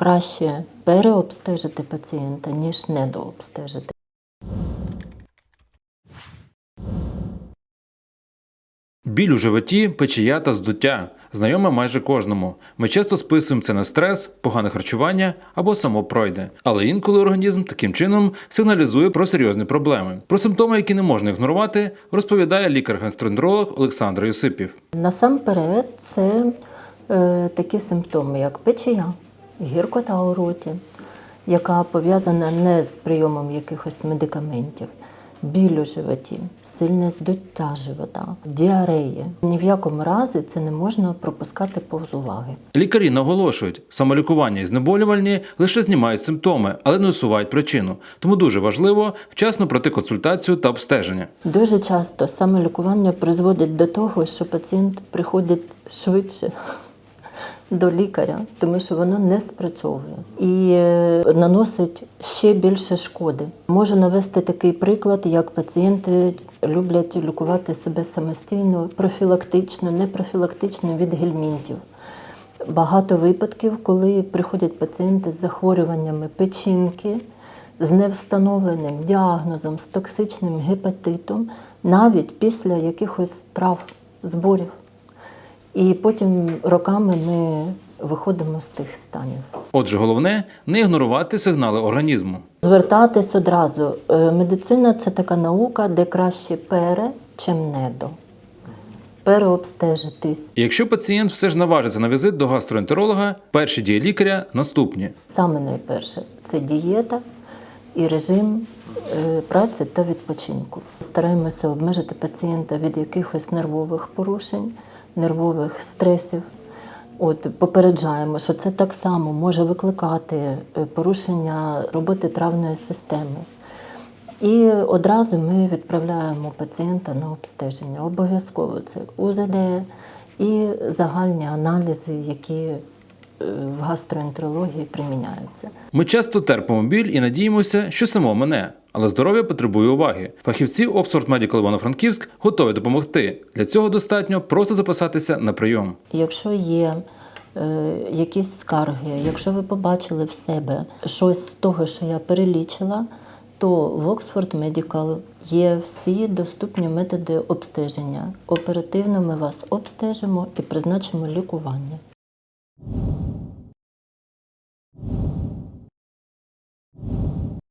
краще переобстежити пацієнта, ніж недообстежити. Біль у животі, печія та здуття знайоме майже кожному. Ми часто списуємо це на стрес, погане харчування або само пройде. Але інколи організм таким чином сигналізує про серйозні проблеми. Про симптоми, які не можна ігнорувати, розповідає лікар-гастроентеролог Олександр Юсипів. Насамперед, це е, такі симптоми, як печія, гіркота у роті, яка пов'язана не з прийомом якихось медикаментів, біль у животі, сильне здуття живота, діареї. Ні в якому разі це не можна пропускати повз уваги. Лікарі наголошують, самолікування і знеболювальні лише знімають симптоми, але не усувають причину. Тому дуже важливо вчасно пройти консультацію та обстеження. Дуже часто самолікування призводить до того, що пацієнт приходить швидше до лікаря, тому що воно не спрацьовує і е, наносить ще більше шкоди. Можу навести такий приклад, як пацієнти люблять лікувати себе самостійно, профілактично, не профілактично від гельмінтів. Багато випадків, коли приходять пацієнти з захворюваннями печінки, з невстановленим діагнозом, з токсичним гепатитом, навіть після якихось трав, зборів. І потім роками ми виходимо з тих станів. Отже, головне не ігнорувати сигнали організму. Звертатись одразу. Е, Медицина це така наука, де краще пере, чим недо. Переобстежитись. Якщо пацієнт все ж наважиться на візит до гастроентеролога, перші дії лікаря наступні. Саме найперше це дієта і режим е, праці та відпочинку. Стараємося обмежити пацієнта від якихось нервових порушень, нервових стресів. От попереджаємо, що це так само може викликати е, порушення роботи травної системи. І одразу ми відправляємо пацієнта на обстеження. Обов'язково це УЗД і загальні аналізи, які е, в гастроентерології приміняються. Ми часто терпимо біль і надіємося, що само мене, але здоров'я потребує уваги. Фахівці Oxford Medical Івано-Франківськ готові допомогти. Для цього достатньо просто записатися на прийом. Якщо є е, якісь скарги, якщо ви побачили в себе щось з того, що я перелічила, то в Oxford Medical є всі доступні методи обстеження. Оперативно ми вас обстежимо і призначимо лікування.